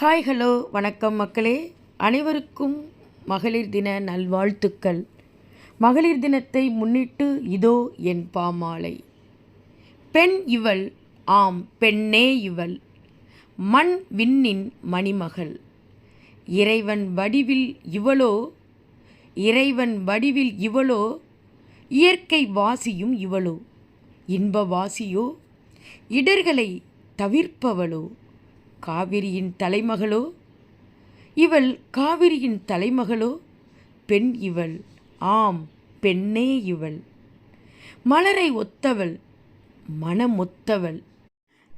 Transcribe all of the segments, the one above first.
Hi hello வணக்கம் மக்களே. அனைவருக்கும் மகளிர் தின நல்வாழ்த்துக்கள். மகளிர் தினத்தை முன்னிட்டு இதோ என் பாமாலை. பெண் இவள் ஆம் பெண்ணே இவள். மண் விண்ணின் மணிமகள். இறைவன் வடிவில் இவளோ? இறைவன் வடிவில் இவளோ? இயற்கை வாசியும் இவளோ? இன்ப வாசியோ இடர்களை தவிர்ப்பவளோ? காவிரியின் தலைமகளோ? இவள் காவிரியின் தலைமகளோ? பெண் இவள். ஆம் பெண்ணே இவள். மலரை ஒத்தவள் மனமொத்தவள்.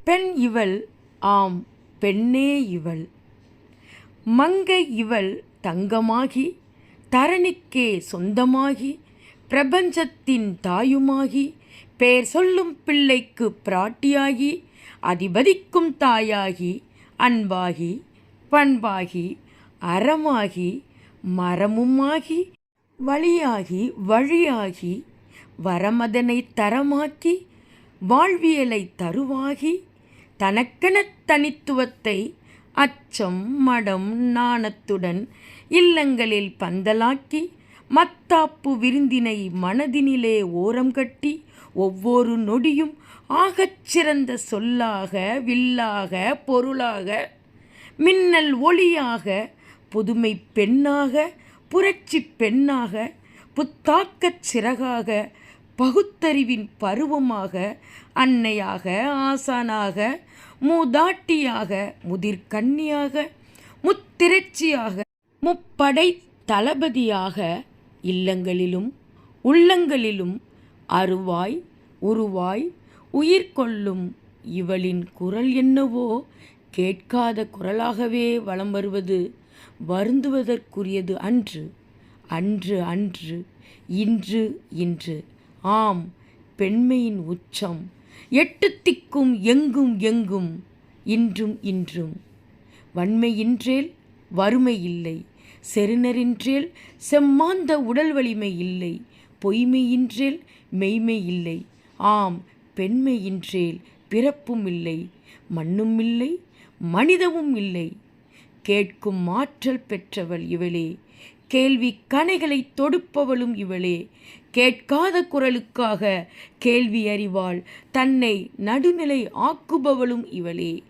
பெண் இவள் ஆம் பெண்ணே இவள். மங்கை இவள் தங்கமாகி தரணிக்கே சொந்தமாகி பிரபஞ்சத்தின் தாயுமாகி பெயர் சொல்லும் பிள்ளைக்கு பிராட்டியாகி அதிபதிக்கும் தாயாகி அன்பாகி பண்பாகி அறமாகி மரமுமாகி வழியாகி வழியாகி வரமதனை தரமாக்கி வாழ்வியலை தருவாகி தனக்கென தனித்துவத்தை அச்சம் மடம் நாணத்துடன் இல்லங்களில் பந்தலாக்கி மத்தாப்பு விருந்தினை மனதினிலே ஓரம் கட்டி ஒவ்வொரு நொடியும் ஆகச் சிறந்த சொல்லாக வில்லாக பொருளாக மின்னல் ஒளியாக புதுமை பெண்ணாக புரட்சி பெண்ணாக புத்தாக்கச் சிறகாக பகுத்தறிவின் பருவமாக அன்னையாக ஆசானாக மூதாட்டியாக முதிர்கன்னியாக முத்திரட்சியாக முப்படை தளபதியாக இல்லங்களிலும் உள்ளங்களிலும் அருவாய் உருவாய் உயிர் கொள்ளும் இவளின் குரல் என்னவோ கேட்காத குரலாகவே வலம் வருவது வருந்துவதற்குரியது அன்று அன்று அன்று இன்று இன்று. ஆம் பெண்மையின் உச்சம். எட்டு திக்கும் எங்கும் எங்கும் இன்றும் இன்றும். வன்மையின்றேல் வறுமை இல்லை செருணரின்றேல் செம்மாந்த உடல் வலிமை இல்லை பொய்மையின்றேல் மெய்மை இல்லை. ஆம் பெண்மையின்றேல் பிறப்பும் இல்லை மண்ணும் இல்லை மனிதமும் இல்லை. கேட்கும் ஆற்றல் பெற்றவள் இவளே கேள்வி கணைகளை தொடுப்பவளும் இவளே. கேட்காத குரலுக்காக கேள்வி அறிவாள் தன்னை நடுநிலை ஆக்குபவளும் இவளே.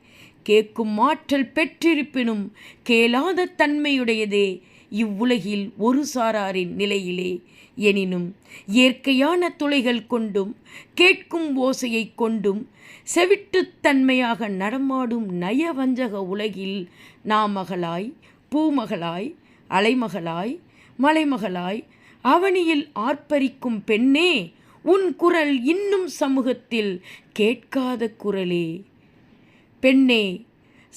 கேட்கும் ஆற்றல் பெற்றிருப்பினும் கேளாத தன்மையுடையதே இவ்வுலகில் ஒரு சாராரின் நிலையிலே. எனினும் இயற்கையான துளைகள் கொண்டும் கேட்கும் ஓசையை கொண்டும் செவிட்டுத்தன்மையாக நடமாடும் நயவஞ்சக உலகில் நாமகளாய் பூமகளாய் அலைமகளாய் மலைமகளாய் அவனியில் ஆர்ப்பரிக்கும் பெண்ணே உன் குரல் இன்னும் சமூகத்தில் கேட்காத குரலே. பெண்ணே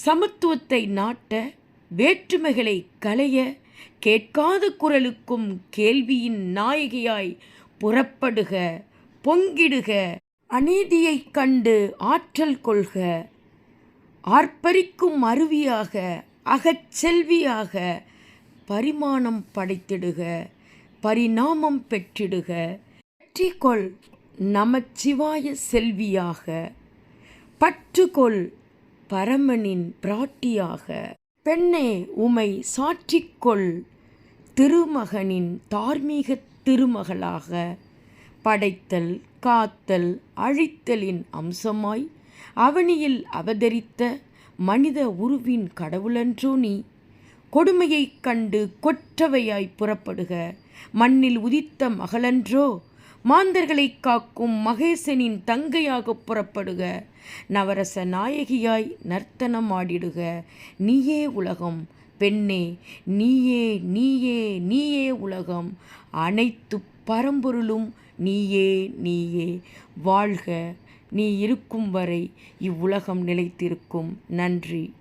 சமத்துவத்தை நாட்ட வேற்றுமைகளை களைய கேட்காத குரலுக்கும் கேள்வியின் நாயகியாய் புறப்படுக பொங்கிடுக அநீதியைக் கண்டு ஆற்றல் கொள்க ஆர்ப்பரிக்கும் அருவியாக அகச்செல்வியாக பரிமாணம் படைத்திடுக பரிணாமம் பெற்றிடுக. வெற்றிகொள் நமச்சிவாய செல்வியாக பற்றுகொள் பரமனின் பிராட்டியாக. பெண்ணே உமை சாற்றிக்கொள். திருமகனின் தார்மீக திருமகளாக படைத்தல் காத்தல் அழித்தலின் அம்சமாய் அவனியில் அவதரித்த மனித உருவின் கடவுளன்றோ நீ. கொடுமையைக் கண்டு கொற்றவையாய் புறப்படுக. மண்ணில் உதித்த மகளன்றோ மாந்தர்களை காக்கும் மகேசனின் தங்கையாக புறப்படுக. நவரச நாயகியாய் நர்த்தனம் ஆடிடுக. நீயே உலகம். பெண்ணே நீயே நீயே நீயே உலகம். அனைத்து பரம்பொருளும் நீயே நீயே. வாழ்க. நீ இருக்கும் வரை இவ்வுலகம் நிலைத்திருக்கும். நன்றி.